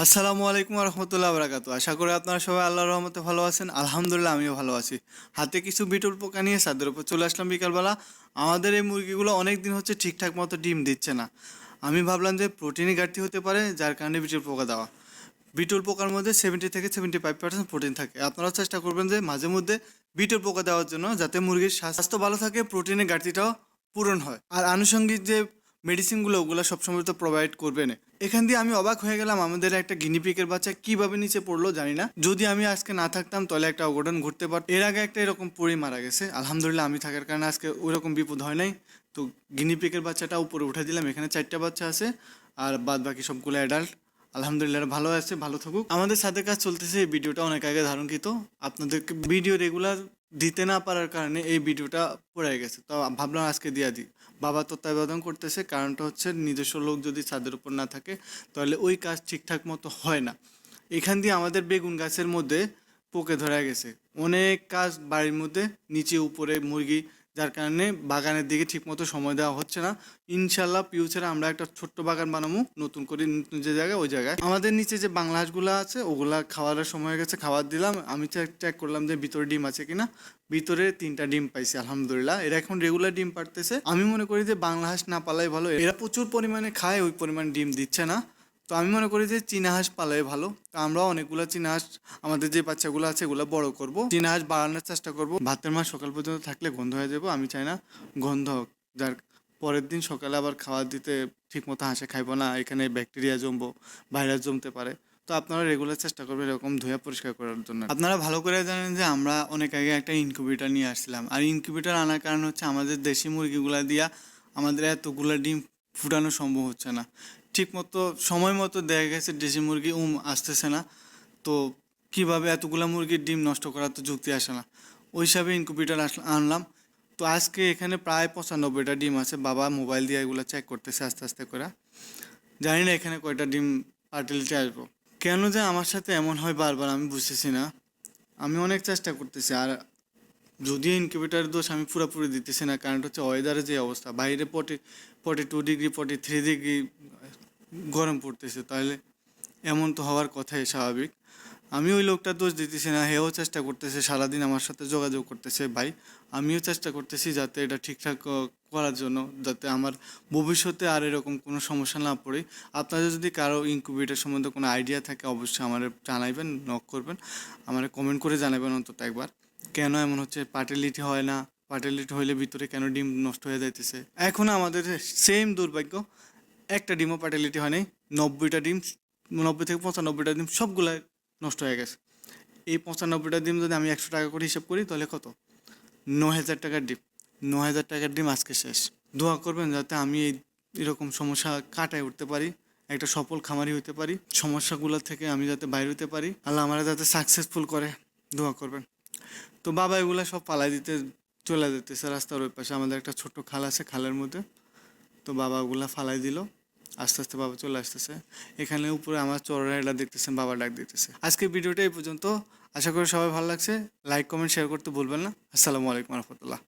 আসসালামু আলাইকুম রহমতুল্লাহ বরাকাতু। আশা করি আপনারা সবাই আল্লাহর রহমতে ভালো আছেন। আলহামদুলিল্লাহ, আমিও ভালো আছি। হাতে কিছু বিটুল পোকা নিয়ে ছাদের উপর চলে আসলাম বিকালবেলা। আমাদের এই মুরগিগুলো অনেক দিন হচ্ছে ঠিকঠাক মতো ডিম দিচ্ছে না। আমি ভাবলাম যে প্রোটিনের ঘাটতি হতে পারে, যার কারণে বিটুল পোকা দেওয়া। বিটুল পোকার মধ্যে সেভেন্টি থেকে সেভেন্টি ফাইভ পার্সেন্ট প্রোটিন থাকে। আপনারা চেষ্টা করবেন যে মাঝে মধ্যে বিটুল পোকা দেওয়ার জন্য, যাতে মুরগির স্বাস্থ্য ভালো থাকে প্রোটিনের ঘাটতিটাও পূরণ হয়। আর আনুষঙ্গিক যে মেডিসিনগুলো ওগুলো সবসময় তো প্রোভাইড করবে না। এখান দিয়ে আমি অবাক হয়ে গেলাম, আমাদের একটা গিনিপিকের বাচ্চা কীভাবে নিচে পড়ল জানি না। যদি আমি আজকে না থাকতাম, তাহলে একটা অঘটন ঘটতে পারত। এর আগে একটা এরকম পড়ে মারা গেছে। আলহামদুলিল্লাহ, আমি থাকার কারণে আজকে ওইরকম বিপদ হয় নাই। তো গিনিপিকের বাচ্চাটা উপরে উঠে দিলাম, এখানে চারটা বাচ্চা আছে। আর বাদ বাকি সবগুলো অ্যাডাল্ট আলহামদুলিল্লাহ, ভালো আছে, ভালো থাকুক। আমাদের সাথে কাজ চলতেছে, এই ভিডিওটা অনেক আগে ধারণকৃত। আপনাদেরকে ভিডিও রেগুলার দিতে না পারার কারণে এই ভিডিওটা পড়ে গেছে। তো ভাবলাম আজকে দিয়ে দিই। বাবা তত্ত্বাবধান করতেছে, কারণটা হচ্ছে নিজস্ব লোক যদি ছাদের উপর না থাকে, তাহলে ওই কাজ ঠিকঠাক মতো হয় না। এখান দিয়ে আমাদের বেগুন গাছের মধ্যে পোকে ধরা গেছে। অনেক কাজ বাড়ির মধ্যে, নিচে উপরে মুরগি যার কারণে বাগানের দিকে ঠিকমতো সময় দেওয়া হচ্ছে না। ইনশাল্লাহ ফিউচারে আমরা একটা ছোট্ট বাগান বানাবো, নতুন করে নতুন যে জায়গায় ওই জায়গায়। আমাদের নিচে যে বাংলা হাঁসগুলো আছে, ওগুলা খাওয়ার সময় হয়ে গেছে, খাবার দিলাম। আমি চেক চেক করলাম যে ভিতরে ডিম আছে কিনা। ভিতরে তিনটা ডিম পাইছি, আলহামদুলিল্লাহ। এরা এখন রেগুলার ডিম পারতেছে আমি মনে করি যে বাংলা হাঁস না পালাই ভালো। এরা প্রচুর পরিমাণে খায়, ওই পরিমাণ ডিম দিচ্ছে না। তো আমি মনে করি যে চীনা হাঁস পালাই ভালো। তো আমরাও অনেকগুলো চীনা হাঁস, আমাদের যে বাচ্চাগুলো আছে এগুলো বড় করব। চীনা হাঁস বাড়ানোর চেষ্টা করব। ভাতের মাছ সকাল পর্যন্ত থাকলে গন্ধ হয়ে যাব, আমি চাই না গন্ধ হোক। যার পরের দিন সকালে আবার খাবার দিতে ঠিক মতো হাঁসে খাইবো না, এখানে ব্যাকটেরিয়া জমবো, ভাইরাস জমতে পারে। তো আপনারা রেগুলার চেষ্টা করবেন এরকম ধুয়ে পরিষ্কার করার জন্য। আপনারা ভালো করে জানেন যে আমরা অনেক আগে একটা ইনকিউবেটার নিয়ে আসছিলাম। আর ইনকিউবেটার আনার কারণ হচ্ছে আমাদের দেশি মুরগিগুলা দিয়া আমাদের এতগুলো ডিম ফুটানো সম্ভব হচ্ছে না। ঠিক মতো সময় মতো দেখা গেছে দেশি মুরগি উম আসতেছে না। তো কীভাবে এতগুলা মুরগির ডিম নষ্ট করার তো যুক্তি আসে না। ওই হিসাবে ইনকিউবেটার আনলাম। তো আজকে এখানে প্রায় পঁচানব্বইটা ডিম আছে। বাবা মোবাইল দিয়ে এগুলো চেক করতেছে আস্তে আস্তে করে। জানি না এখানে কয়টা ডিম পার্টিলিটি আসব। কেন যে আমার সাথে এমন হয় বারবার আমি বুঝতেছি না। আমি অনেক চেষ্টা করতেছি। আর যদি ইনকিউবেটার দোষ আমি পুরোপুরি দিতেছি না। কারণ হচ্ছে ওয়েদারের যে অবস্থা। বাইরে পটে পটে টু ডিগ্রি পটে থ্রি ডিগ্রি গরম পড়তেছে তাহলে এমন তো হওয়ার কথাই স্বাভাবিক। আমি ওই লোকটার দোষ দিতেছি না, হেও চেষ্টা করতেছে, সারাদিন আমার সাথে যোগাযোগ করতেছে, ভাই আমিও চেষ্টা করতেছি যাতে এটা ঠিকঠাক করার জন্য, যাতে আমার ভবিষ্যতে আর এরকম কোনো সমস্যা না পড়ে। আপনাদের যদি কারও ইনকিউবেটার সম্বন্ধে কোনো আইডিয়া থাকে, অবশ্যই আমার জানাইবেন নক করবেন, আমার কমেন্ট করে জানাবেন অন্তত একবার। কেন এমন হচ্ছে? পার্টিলিটি হয় না? পার্টিলিটি হইলে ভিতরে কেন ডিম নষ্ট হয়ে যাইতেছে? এখন আমাদের সেম দুর্ভাগ্য একটা ডিমও পার্টিলিটি হয় নাই নব্বইটা ডিম, নব্বই থেকে পঁচানব্বইটা ডিম সবগুলাই নষ্ট হয়ে গেছে। এই পঁচানব্বইটা ডিম যদি আমি একশো টাকা করে হিসাব করি, তাহলে কত? ন হাজার টাকার ডিম। ন হাজার টাকার ডিম আজকে শেষ। দোয়া করবেন যাতে আমি এই, এরকম সমস্যা কাটায় উঠতে পারি, একটা সফল খামারি হইতে পারি, সমস্যাগুলো থেকে আমি যাতে বাইরে হতে পারি। আল্লাহ আমার যাতে সাকসেসফুল করে, দোয়া করবেন। তো বাবা এগুলো সব পালাই দিতে চলে যেতেছে রাস্তার ওই পাশে, আমাদের একটা ছোট্ট খাল আছে খালের মধ্যে। তো বাবা ওগুলা ফালাই দিল। আস্তে আস্তে বাবা চলে আসতেছে। এখানে উপরে আমার চড়াইলা দেখতেছেন বাবা ডাক দিতেছে। আজকের ভিডিওটা এই পর্যন্ত। আশা করি সবাই ভালো লাগছে। লাইক কমেন্ট শেয়ার করতে ভুলবেন না। আসসালামু আলাইকুম রহমতুল্লাহ।